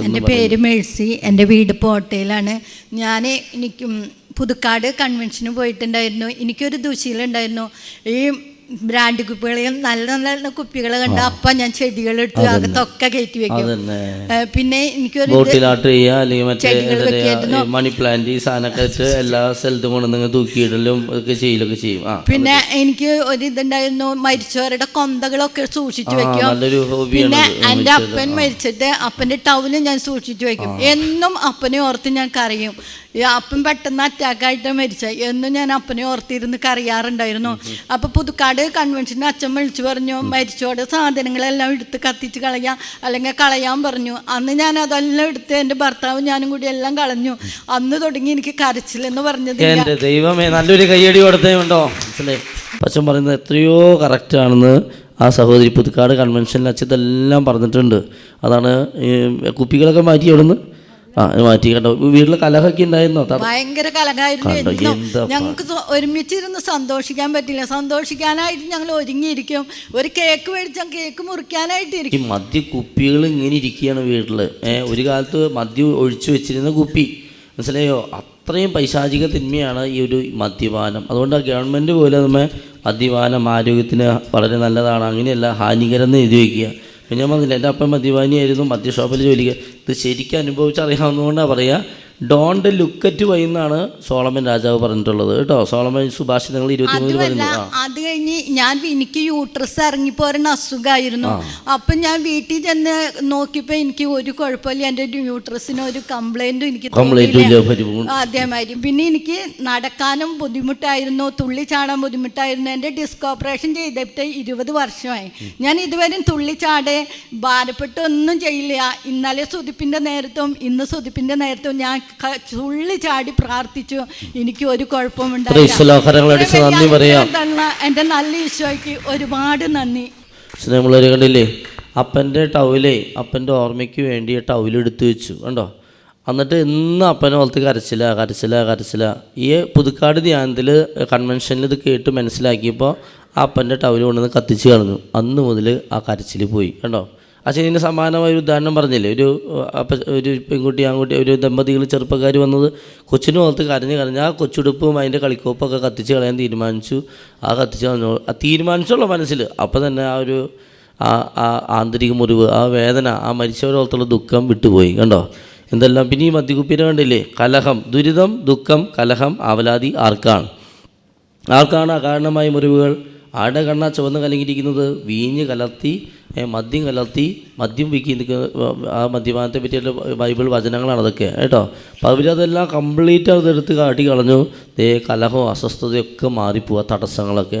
എന്റെ പേര് മേഴ്സി. എന്റെ വീട് പോട്ടയിലാണ്. ഞാൻ എനിക്കും പുതുക്കാട് കൺവെൻഷന് പോയിട്ടുണ്ടായിരുന്നു. എനിക്കൊരു ദുശീലുണ്ടായിരുന്നു ഈ ബ്രാൻഡ് കുപ്പികളിൽ നല്ല നല്ല കുപ്പികൾ കണ്ട അപ്പം ഞാൻ ചെടികളെടുത്ത് അകത്തൊക്കെ കയറ്റി വെക്കും. പിന്നെ എനിക്കൊരു ബോട്ടിലാട്ട് ചെയ്യുക അല്ലെങ്കിൽ മറ്റേ. ഈ മണി പ്ലാന്റ് ഈ സാധനമൊക്കെ വെച്ച് എല്ലാ സ്ഥലത്തും കൊണ്ടുവന്ന് തൂക്കിയിടലും ഒക്കെ ചെയ്യലൊക്കെ ചെയ്യും. പിന്നെ എനിക്ക് ഒരു ഇതുണ്ടായിരുന്നു മരിച്ചവരുടെ കൊന്തകളൊക്കെ സൂക്ഷിച്ചു വെക്കും. പിന്നെ എന്റെ എന്റെ. അപ്പൻ മരിച്ചിട്ട് അപ്പന്റെ ടൗലും ഞാൻ സൂക്ഷിച്ചു വെക്കും. എന്നും അപ്പനെ ഓർത്ത് ഞാൻ കരയും. ഈ അപ്പൻ പെട്ടെന്ന് അറ്റാക്കായിട്ട് മരിച്ച. എന്ന് ഞാൻ അപ്പനെ ഓർത്തിരുന്ന് കറിയാറുണ്ടായിരുന്നു അപ്പൊ പുതുക്കാട് കൺവെൻഷന് അച്ഛൻ വിളിച്ചു പറഞ്ഞു മരിച്ചോടെ സാധനങ്ങളെല്ലാം എടുത്ത് കത്തിച്ച് കളയാം അല്ലെങ്കിൽ കളയാൻ പറഞ്ഞു. അന്ന് ഞാൻ അതെല്ലാം എടുത്ത് എന്റെ ഭർത്താവും ഞാനും കൂടി എല്ലാം കളഞ്ഞു. അന്ന് തുടങ്ങി എനിക്ക് കരച്ചില്ലെന്ന് പറഞ്ഞത് എന്റെ ദൈവമേ നല്ലൊരു കയ്യടി കൊടുത്തേണ്ടോ അച്ഛൻ പറയുന്നത് എത്രയോ കറക്റ്റ് ആണെന്ന് ആ സഹോദരി പുതുക്കാട് കൺവെൻഷനിൽ അച്ഛൻ ഇതെല്ലാം പറഞ്ഞിട്ടുണ്ട്. അതാണ് കുപ്പികളൊക്കെ മാറ്റി അവിടുന്ന് ആ മാറ്റി കണ്ടോ? വീട്ടിൽ കലഹൊക്കെ ഉണ്ടായിരുന്നോ? ഭയങ്കര കലഹായിരുന്നു ഞങ്ങൾക്ക് ഒരുമിച്ചിരുന്ന് സന്തോഷിക്കാൻ പറ്റില്ല. സന്തോഷിക്കാനായിട്ട് ഞങ്ങൾ ഒരുങ്ങിയിരിക്കും. ഒരു കേക്ക് മേടിച്ചാൽ കേക്ക് മുറിക്കാനായിട്ട് ഇരിക്കും. മദ്യ കുപ്പികൾ ഇങ്ങനെ ഇരിക്കുകയാണ് വീട്ടിൽ ഏഹ് ഒരു കാലത്ത് മദ്യം ഒഴിച്ചു വെച്ചിരുന്ന കുപ്പി. മനസ്സിലായോ? അത്രയും പൈശാചിക തിന്മയാണ് ഈ ഒരു മദ്യപാനം. അതുകൊണ്ട് ഗവൺമെന്റ് പോലെ നമ്മൾ മദ്യപാനം ആരോഗ്യത്തിന് വളരെ നല്ലതാണ്. അങ്ങനെയല്ല ഹാനികരം എന്ന് എഴുതി വയ്ക്കുക ഞാൻ പറഞ്ഞില്ല എന്റെ അപ്പം മദ്യപാനിയായിരുന്നു മദ്യഷോപ്പിൽ ജോലിക്ക്. ഇത് ശരിക്കും അനുഭവിച്ചറിയാവുന്നതുകൊണ്ടാണ് പറയുക ഡോണ്ട് ലുക്കറ്റ് വൈ എന്നാണ് സോളമൻ രാജാവ് പറഞ്ഞിട്ടുള്ളത്. കേട്ടോ സോളമൻ സുഭാഷിതങ്ങൾ ഇരുപത്തിമൂന്നിൽ അതുമല്ല പറയുന്നത് ആ. അത് കഴിഞ്ഞ് ഞാൻ എനിക്ക് യൂട്രസ് ഇറങ്ങി ഇറങ്ങിപ്പോരുന്ന അസുഖമായിരുന്നു അപ്പം ഞാൻ വീട്ടിൽ ചെന്ന് നോക്കിയപ്പോൾ എനിക്ക് ഒരു കുഴപ്പമില്ല. എന്റെ ഒരു യൂട്രസിന് ഒരു കംപ്ലൈന്റും എനിക്ക് അതേമാതിരി പിന്നെ എനിക്ക് നടക്കാനും ബുദ്ധിമുട്ടായിരുന്നു. തുള്ളി ചാടാൻ ബുദ്ധിമുട്ടായിരുന്നു. എന്റെ ഡിസ്ക് ഓപ്പറേഷൻ ചെയ്തിട്ട് ഇരുപത് വർഷമായി. ഞാൻ ഇതുവരെ തുള്ളി ചാടെ ഭാരപ്പെട്ട് ഒന്നും ചെയ്യില്ല. ഇന്നലെ സുതിപ്പിന്റെ നേരത്തും ഇന്ന് സുതിപ്പിന്റെ നേരത്തും ഞാൻ തുള്ളി ചാടി പ്രാർത്ഥിച്ചു. എനിക്ക് ഒരു കുഴപ്പമുണ്ടായില്ല എന്റെ എന്റെ നല്ല ഈശോയ്ക്ക് ഒരുപാട് നന്ദി. സ്നേഹമുള്ളവരെ കണ്ടില്ലേ അപ്പന്റെ ടൗലേ അപ്പന്റെ ഓർമ്മയ്ക്ക് വേണ്ടി ടൗൽ എടുത്തു വെച്ചു കണ്ടോ? എന്നിട്ട് ഇന്ന് അപ്പനെ ഓർത്ത് കരച്ചില കരച്ചില കരച്ചില. ഈ പുതുക്കാട് ധ്യാനത്തിൽ കൺവെൻഷനിൽ ഇത് കേട്ട് മനസ്സിലാക്കിയപ്പോൾ ആ അപ്പന്റെ ടൗൽ കൊണ്ടുവന്ന് കത്തിച്ച് കളഞ്ഞു. അന്ന് മുതൽ ആ കരച്ചിൽ പോയി കണ്ടോ? അച്ഛനിന് സമാനമായ ഒരു ഉദാഹരണം പറഞ്ഞില്ലേ? ഒരു ഒരു പെൺകുട്ടി ആൺകുട്ടി ഒരു ദമ്പതികൾ ചെറുപ്പക്കാർ വന്നത് കൊച്ചിന് ഓർത്ത് കരഞ്ഞ് കരഞ്ഞ് ആ കൊച്ചുടുപ്പും അതിന്റെ കളിക്കോപ്പൊക്കെ കത്തിച്ച് കളയാൻ തീരുമാനിച്ചു. ആ കത്തിച്ച് കളഞ്ഞു. ആ തീരുമാനിച്ചുള്ള മനസ്സിൽ അപ്പോൾ തന്നെ ആ ഒരു ആ ആ ആന്തരിക മുറിവ് ആ വേദന ആ മരിച്ചവരോർത്തുള്ള ദുഃഖം വിട്ടുപോയി കണ്ടോ? എന്തെല്ലാം? പിന്നെ ഈ മദ്യകുപ്പിനെ കണ്ടില്ലേ? കലഹം. ദുരിതം ദുഃഖം കലഹം ആവലാതി ആർക്കാണ്? ആർക്കാണ് അകാരണമായ മുറിവുകൾ? ആടെ കണ്ണ ചുവന്ന് കലങ്ങിയിരിക്കുന്നത് വീഞ്ഞ് കലർത്തി മദ്യം കലർത്തി മദ്യം വിൽക്കി നിൽക്കുന്ന ആ മദ്യപാനത്തെ പറ്റിയുള്ള ബൈബിൾ വചനങ്ങളാണ് അതൊക്കെ കേട്ടോ? അപ്പോൾ അവരതെല്ലാം കംപ്ലീറ്റ് അതെടുത്ത് കാട്ടി കളഞ്ഞു ദേ കലഹവും അസ്വസ്ഥതയൊക്കെ മാറിപ്പോവുക തടസ്സങ്ങളൊക്കെ.